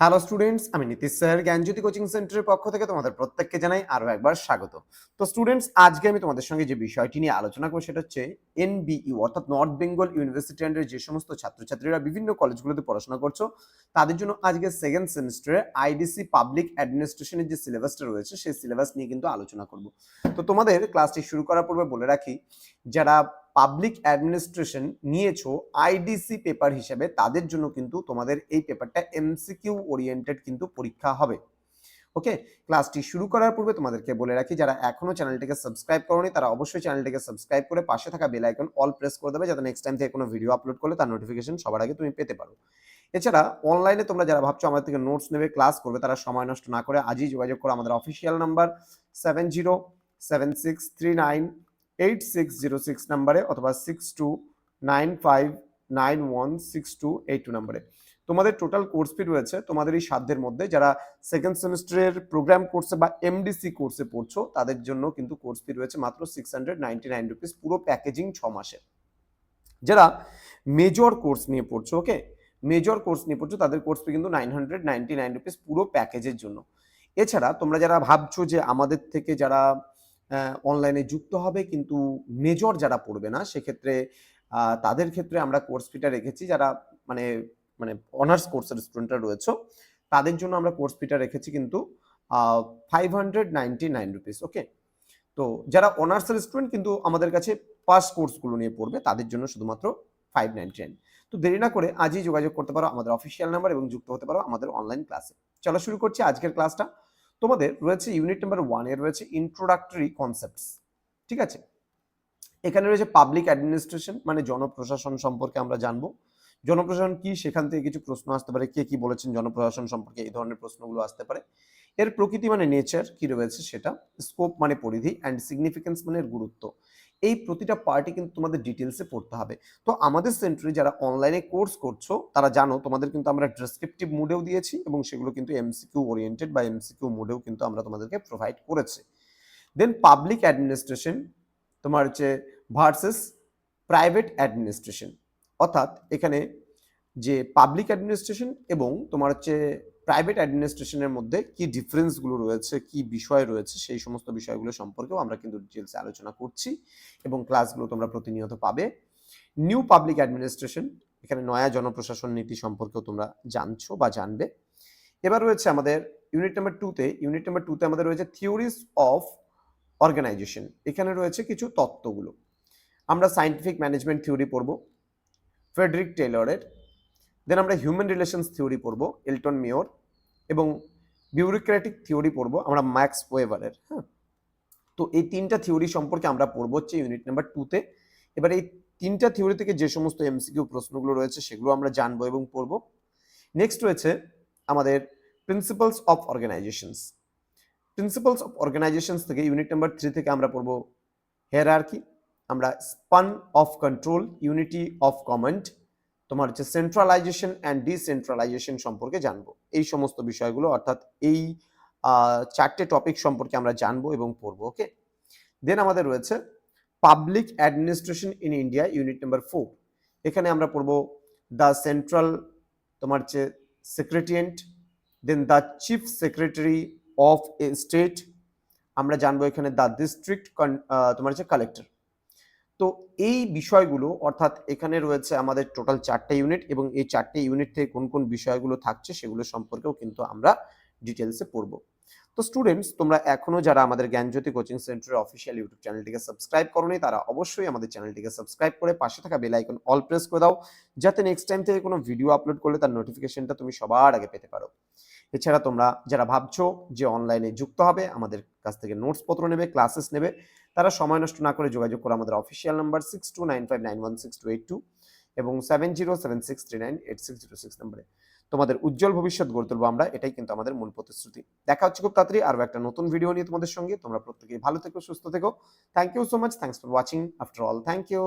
Hello students আমি Nitish sir, জ্ঞানজ্যোতি coaching সেন্টারের পক্ষ থেকে তোমাদের প্রত্যেককে জানাই আরও একবার স্বাগত। তো স্টুডেন্টস আজকে আমি তোমাদের সঙ্গে যে বিষয়টি নিয়ে আলোচনা করব সেটা হচ্ছে এনবিইউ অর্থাৎ নর্থ বেঙ্গল ইউনিভার্সিটি আন্ডারে যে সমস্ত ছাত্রছাত্রীরা বিভিন্ন কলেজগুলোতে পড়াশোনা করছ, তাদের জন্য আজকে সেকেন্ড সেমিস্টারে আইডিসি পাবলিক অ্যাডমিনিস্ট্রেশনের যে সিলেবাসটা রয়েছে, সেই সিলেবাস নিয়ে কিন্তু আলোচনা করব। তো তোমাদের ক্লাসটি শুরু করার পূর্বে বলে রাখি, যারা পাবলিক অ্যাডমিনিস্ট্রেশন নিয়েছো আইডিসি পেপার হিসেবে, তাদের জন্য কিন্তু তোমাদের এই পেপারটা এমসিকিউ ওরিয়েন্টেড কিন্তু পরীক্ষা হবে। ওকে ক্লাসটি শুরু করার পূর্বে তোমাদেরকে বলে রাখি, যারা এখনও চ্যানেলটিকে সাবস্ক্রাইব করোনি, তারা অবশ্যই চ্যানেলটিকে সাবস্ক্রাইব করে পাশে থাকা বেল আইকন অল প্রেস করে দেবে, যাতে নেক্সট টাইম থেকে কোনো ভিডিও আপলোড করলে তার নোটিফিকেশন সবার আগে তুমি পেতে পারো। এছাড়া অনলাইনে তোমরা যারা ভাবছ আমাদের থেকে নোটস নেবে ক্লাস করবে, তারা সময় নষ্ট না করে আজই যোগাযোগ করো আমাদের official number seven zero seven six three nine eight six zero six নাম্বারে অথবা six two nine five nine one six two eight two নাম্বারে। তোমাদের টোটাল কোর্স ফি রয়েছে, তোমাদের এই সাধ্যের মধ্যে যারা সেকেন্ড সেমিস্টারের প্রোগ্রাম কোর্সে বা এমডিসি কোর্সে পড়ছো, তাদের জন্য কিন্তু কোর্স ফি রয়েছে মাত্র six hundred ninety nine rupees পুরো প্যাকেজিং ছ মাসের যারা মেজর কোর্স নিয়ে পড়ছো ওকে মেজর কোর্স নিয়ে পড়ছো, তাদের কোর্স ফি কিন্তু nine hundred ninety nine rupees পুরো প্যাকেজের জন্য। এছাড়া তোমরা যারা ভাবছ যে আমাদের থেকে যারা অনলাইনে যুক্ত হবে, কিন্তু মেজর যারা পড়বে না, সেক্ষেত্রে তাদের ক্ষেত্রে আমরা কোর্স ফিটা রেখেছি। যারা মানে মানে অনার্স কোর্সের স্টুডেন্টরা রয়েছে, তাদের জন্য আমরা কোর্স ফিটা রেখেছি কিন্তু five hundred ninety nine rupees okay তো যারা অনার্সের স্টুডেন্ট কিন্তু আমাদের কাছে পাস কোর্সগুলো নিয়ে পড়বে, তাদের জন্য শুধুমাত্র ফাইভ নাইনটি নাইন তো দেরি না করে আজই যোগাযোগ করতে পারো আমাদের অফিসিয়াল নাম্বার এবং যুক্ত হতে পারো আমাদের অনলাইন ক্লাসে চলো শুরু করছি আজকের ক্লাসটা তোমাদের রয়েছে ইউনিট নাম্বার ওয়ান রয়েছে ইন্ট্রোডাক্টরি কনসেপ্টস ঠিক আছে? এখানে রয়েছে পাবলিক অ্যাডমিনিস্ট্রেশন মানে জনপ্রশাসন সম্পর্কে আমরা জানব। জনপ্রশাসন কি? সেখান থেকে কিছু প্রশ্ন আসতে পারে। কে কি বলেছেন জনপ্রশাসন সম্পর্কে এই ধরনের প্রশ্নগুলো আসতে পারে। এর প্রকৃতি মানে নেচার কি রয়েছে সেটা স্কোপ মানে পরিধি অ্যান্ড সিগনিফিকেন্স মানে এর গুরুত্ব। এই প্রতিটা পার্টি কিন্তু তোমাদের ডিটেলসে পড়তে হবে। তো আমাদের সেন্টারে যারা অনলাইনে কোর্স করছ, তারা জানো তোমাদের কিন্তু আমরা ডেসক্রিপটিভ মুডেও দিয়েছি এবং সেগুলো কিন্তু এমসিকিউ ওরিয়েন্টেড বা এমসিকিউ মুডেও কিন্তু আমরা তোমাদেরকে প্রোভাইড করেছি। দেন পাবলিক অ্যাডমিনিস্ট্রেশন তোমার হচ্ছে ভার্সেস প্রাইভেট অ্যাডমিনিস্ট্রেশন অর্থাৎ এখানে যে পাবলিক অ্যাডমিনিস্ট্রেশন এবং তোমার হচ্ছে প্রাইভেট অ্যাডমিনিস্ট্রেশনের মধ্যে কি ডিফারেন্সগুলো রয়েছে, কি বিষয় রয়েছে, সেই সমস্ত বিষয়গুলো সম্পর্কেও আমরা কিন্তু ডিটেলসে আলোচনা করছি এবং ক্লাসগুলো তোমরা প্রতিনিয়ত পাবে। নিউ পাবলিক অ্যাডমিনিস্ট্রেশন এখানে নয়া জনপ্রশাসন নীতি সম্পর্কেও তোমরা জানছো বা জানবে। এবার রয়েছে আমাদের ইউনিট নাম্বার টুতে ইউনিট নাম্বার টুতে আমাদের রয়েছে থিওরিজ অফ অর্গানাইজেশন এখানে রয়েছে কিছু তত্ত্বগুলো। আমরা সাইন্টিফিক ম্যানেজমেন্ট থিওরি পড়ব। ফ্রেডরিক টেলরের দেন আমরা হিউম্যান রিলেশনস থিওরি পড়ব এলটন মেয়র এবং বিউরোক্রেটিক থিওরি পড়ব, আমরা ম্যাক্স ওয়েভারের হ্যাঁ? তো এই তিনটা থিওরি সম্পর্কে আমরা পড়ব হচ্ছে ইউনিট নাম্বার টুতে এবার এই তিনটা থিওরি থেকে যে সমস্ত এমসিকিউ প্রশ্নগুলো রয়েছে, সেগুলো আমরা জানব এবং পড়ব। নেক্সট রয়েছে আমাদের principles of organisations principles of organisations থেকে ইউনিট নাম্বার থ্রি থেকে আমরা পড়ব হেয়ারআর্কি আমরা span of control unity of command তোমার হচ্ছে সেন্ট্রালাইজেশন অ্যান্ড ডিসেন্ট্রালাইজেশন সম্পর্কে জানব। এই সমস্ত বিষয়গুলো অর্থাৎ এই চারটে টপিক সম্পর্কে আমরা জানব এবং পড়ব ওকে দেন আমাদের রয়েছে public administration in India unit number four এখানে আমরা পড়ব দ্য সেন্ট্রাল তোমার হচ্ছে secretariat then the chief secretary of a state আমরা জানব এখানে দ্য ডিস্ট্রিক্ট তোমার হচ্ছে কালেক্টর তো এই বিষয়গুলো, অর্থাৎ এখানে রয়েছে আমাদের টোটাল চারটে ইউনিট এবং এই চারটে ইউনিট থেকে কোন কোন বিষয়গুলো থাকছে সেগুলো সম্পর্কেও কিন্তু আমরা ডিটেলসে পড়ব। তো স্টুডেন্টস তোমরা এখনও যারা আমাদের জ্ঞানজ্যোতি কোচিং সেন্টারের অফিসিয়াল ইউটিউব চ্যানেলটিকে সাবস্ক্রাইব করোনি, তারা অবশ্যই আমাদের চ্যানেলটিকে সাবস্ক্রাইব করে পাশে থাকা বেল আইকন অল প্রেস করে দাও, যাতে নেক্সট টাইম থেকে কোনো ভিডিও আপলোড করলে তার নোটিফিকেশনটা তুমি সবার আগে পেতে পারো। এছাড়া তোমরা যারা ভাবছ যে অনলাইনে যুক্ত হবে, আমাদের কাছ থেকে নোটস পত্র নেবে ক্লাসেস নেবে। তারা সময় নষ্ট না করে যোগাযোগ করো। আমাদের official number six two nine five nine one six two eight two এবং seven zero seven six three nine eight six zero six নাম্বারে তোমাদের উজ্জ্বল ভবিষ্যৎ গড়ে তুলবো আমরা। এটাই কিন্তু আমাদের মূল প্রতিশ্রুতি। দেখা হচ্ছে খুব তাড়াতাড়ি আরও একটা নতুন ভিডিও নিয়ে তোমাদের সঙ্গে। তোমরা প্রত্যেকেই ভালো থেকো, সুস্থ থেকো। Thank you so much thanks for watching after all thank you